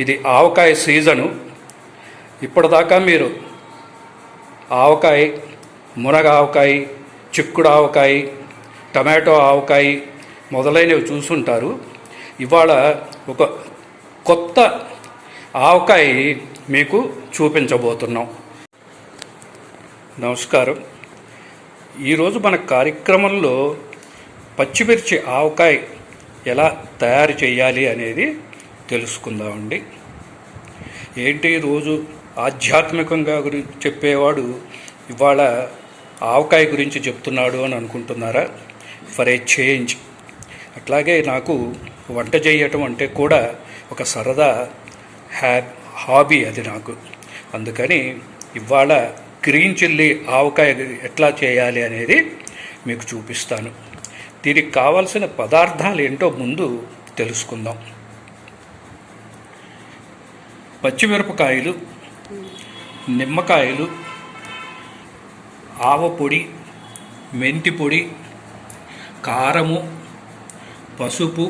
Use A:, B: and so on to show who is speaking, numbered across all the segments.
A: ఇది ఆవకాయ సీజను. ఇప్పటిదాకా మీరు ఆవకాయ మునగ ఆవకాయ చిక్కుడు ఆవకాయ టమాటో ఆవకాయ మొదలైనవి చూసుంటారు. ఇవాళ ఒక కొత్త ఆవకాయ మీకు చూపించబోతున్నాం. నమస్కారం. ఈరోజు మన కార్యక్రమంలో పచ్చిమిర్చి ఆవకాయ ఎలా తయారు చేయాలి అనేది తెలుసుకుందామండి. ఏంటి రోజు ఆధ్యాత్మికంగా గురించి చెప్పేవాడు ఇవాళ ఆవకాయ గురించి చెప్తున్నాడు అని అనుకుంటున్నారా? ఫర్ ఏ చేంజ్ అట్లాగే నాకు వంట చేయటం అంటే కూడా ఒక సరదా హ్యా హాబీ అది నాకు. అందుకని ఇవాళ గ్రీన్ చిల్లీ ఆవకాయ ఎట్లా చేయాలి అనేది మీకు చూపిస్తాను. దీనికి కావలసిన పదార్థాలు ఏంటో ముందు తెలుసుకుందాం. పచ్చిమిరపకాయలు నిమ్మకాయలు ఆవపొడి మెంతి పొడి కారము పసుపు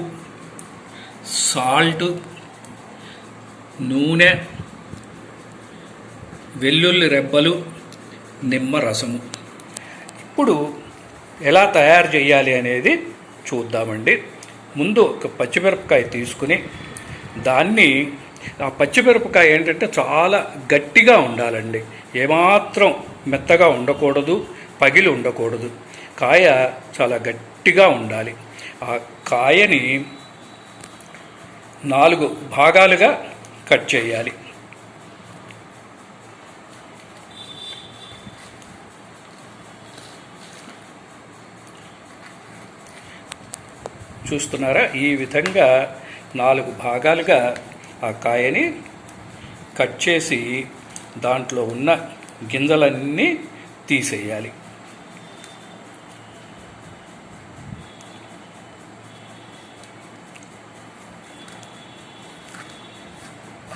A: సాల్ట్ నూనె వెల్లుల్లి రెబ్బలు నిమ్మరసము ఇప్పుడు ఎలా తయారు చేయాలి అనేది చూద్దామండి. ముందు ఒక పచ్చిమిరపకాయ తీసుకుని దాన్ని ఆ పచ్చిమిరపకాయ ఏంటంటే చాలా గట్టిగా ఉండాలండి. ఏమాత్రం మెత్తగా ఉండకూడదు పగిలి ఉండకూడదు. కాయ చాలా గట్టిగా ఉండాలి. ఆ కాయని నాలుగు భాగాలుగా కట్ చేయాలి. చూస్తున్నారా? ఈ విధంగా నాలుగు భాగాలుగా ఆ కాయని కట్ చేసి దాంట్లో ఉన్న గింజలన్నీ తీసేయాలి.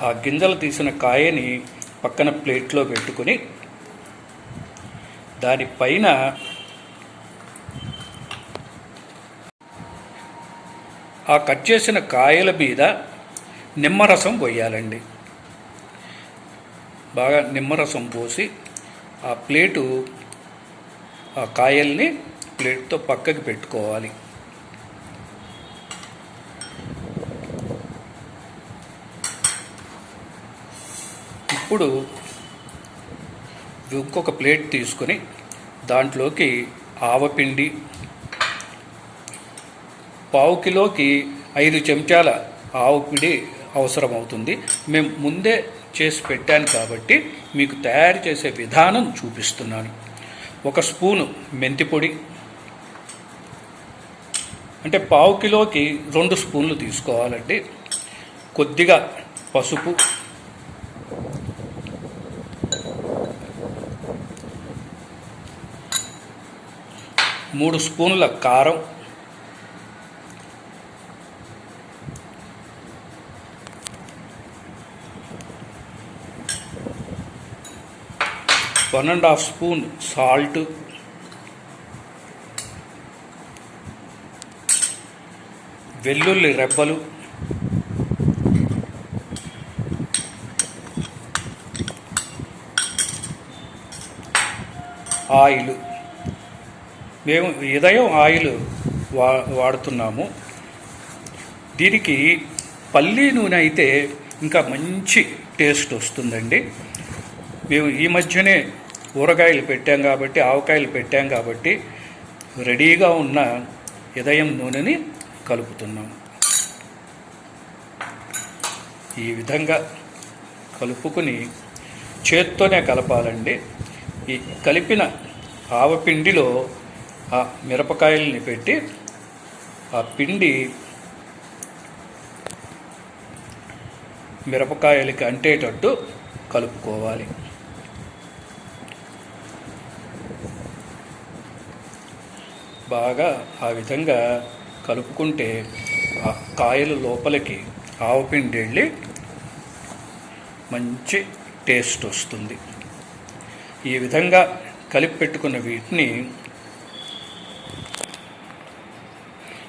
A: ఆ గింజలు తీసిన కాయని పక్కన ప్లేట్లో పెట్టుకొని దానిపైన ఆ కట్ చేసిన కాయల మీద నిమ్మరసం పోయాలండి. బాగా నిమ్మరసం పోసి ఆ ప్లేటు ఆ కాయల్ని ప్లేట్తో పక్కకి పెట్టుకోవాలి. ఇప్పుడు ఇంకొక ప్లేట్ తీసుకొని దాంట్లోకి ఆవపిండి పావు కిలోకి ఐదు చెంచాల ఆవు పిండి అవసరం అవుతుంది మేము ముందే చేసి పెట్టాను కాబట్టి మీకు తయారు చేసే విధానం చూపిస్తున్నాను. ఒక స్పూను మెంతి పొడి అంటే పావు కిలోకి రెండు స్పూన్లు తీసుకోవాలండి. కొద్దిగా పసుపు మూడు స్పూన్ల కారం one and half spoon salt. వెల్లుల్లి రెబ్బలు. ఆయిల్. మేము ఉదయం ఆయిల్ వా వాడుతున్నాము. దీనికి పల్లీ నూనె అయితే ఇంకా మంచి టేస్ట్ వస్తుందండి. మేము ఈ మధ్యనే ఊరగాయలు పెట్టాం కాబట్టి ఆవకాయలు పెట్టాం కాబట్టి రెడీగా ఉన్న ఉదయం నూనెని కలుపుతున్నాము ఈ విధంగా కలుపుకుని చేత్తోనే కలపాలండి. ఈ కలిపిన ఆవపిండిలో ఆ మిరపకాయల్ని పెట్టి ఆ పిండి మిరపకాయలకి అంటేటట్టు కలుపుకోవాలి. బాగా ఆ విధంగా కలుపుకుంటే ఆ కాయలు లోపలికి ఆవపిండి వెళ్ళి మంచి టేస్ట్ వస్తుంది. ఈ విధంగా కలిపి పెట్టుకున్న వీటిని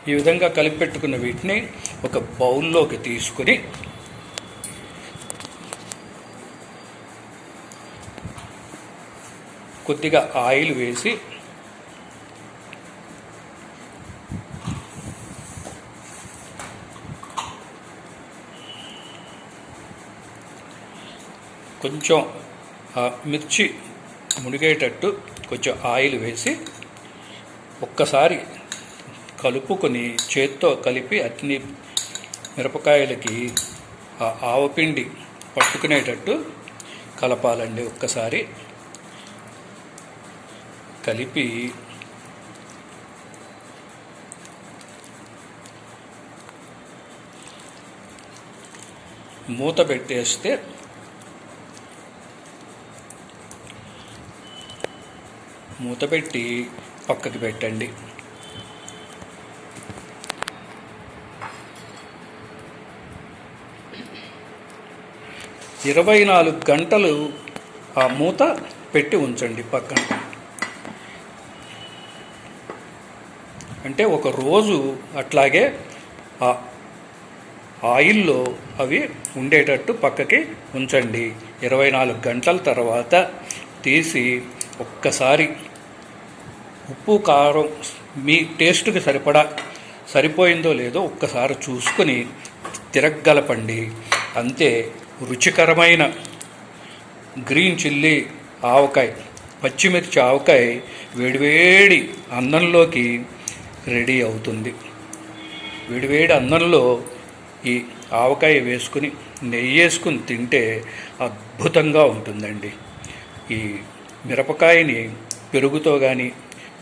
A: ఈ విధంగా కలిపి పెట్టుకున్న వీటిని ఒక బౌల్లోకి తీసుకుని కొద్దిగా ఆయిల్ వేసి కొంచెం ఆ మిర్చి మునిగేటట్టు కొంచెం ఆయిల్ వేసి ఒక్కసారి కలుపుకొని చేత్తో కలిపి అన్ని మిరపకాయలకి ఆ ఆవపిండి పట్టుకునేటట్టు కలపాలండి ఒక్కసారి. కలిపి మూత పెట్టేస్తే మూత పెట్టి పక్కకి పెట్టండి. ఇరవై నాలుగు గంటలు ఆ మూత పెట్టి ఉంచండి పక్కన. అంటే ఒక రోజు అట్లాగే ఆ ఆయిల్లో అవి ఉండేటట్టు పక్కకి ఉంచండి. ఇరవై నాలుగు గంటల తర్వాత తీసి ఒక్కసారి ఉప్పు కారం మీ టేస్ట్కి సరిపడా సరిపోయిందో లేదో ఒక్కసారి చూసుకొని తిరగలపండి అంతే రుచికరమైన గ్రీన్ చిల్లీ ఆవకాయ పచ్చిమిర్చి ఆవకాయ వేడివేడి అన్నంలోకి రెడీ అవుతుంది. వేడివేడి అన్నంలో ఈ ఆవకాయ వేసుకుని నెయ్యి వేసుకుని తింటే అద్భుతంగా ఉంటుందండి. ఈ మిరపకాయని పెరుగుతో కానీ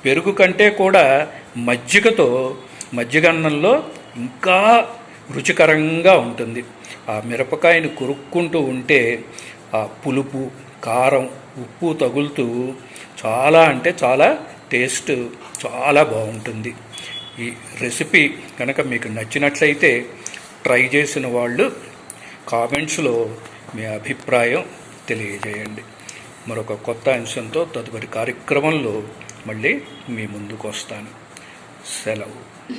A: పెరుగు కంటే కూడా మజ్జిగతో మజ్జిగ అన్నంలో ఇంకా రుచికరంగా ఉంటుంది. ఆ మిరపకాయని కొరుక్కుంటూ ఉంటే ఆ పులుపు కారం ఉప్పు తగులుతూ చాలా అంటే చాలా టేస్ట్ చాలా బాగుంటుంది. ఈ రెసిపీ కనుక మీకు నచ్చినట్లయితే ట్రై చేసిన వాళ్ళు కామెంట్స్లో మీ అభిప్రాయం తెలియజేయండి. మరొక కొత్త అంశంతో తదుపరి కార్యక్రమంలో మళ్ళీ మీ ముందుకు వస్తాను. సెలవు.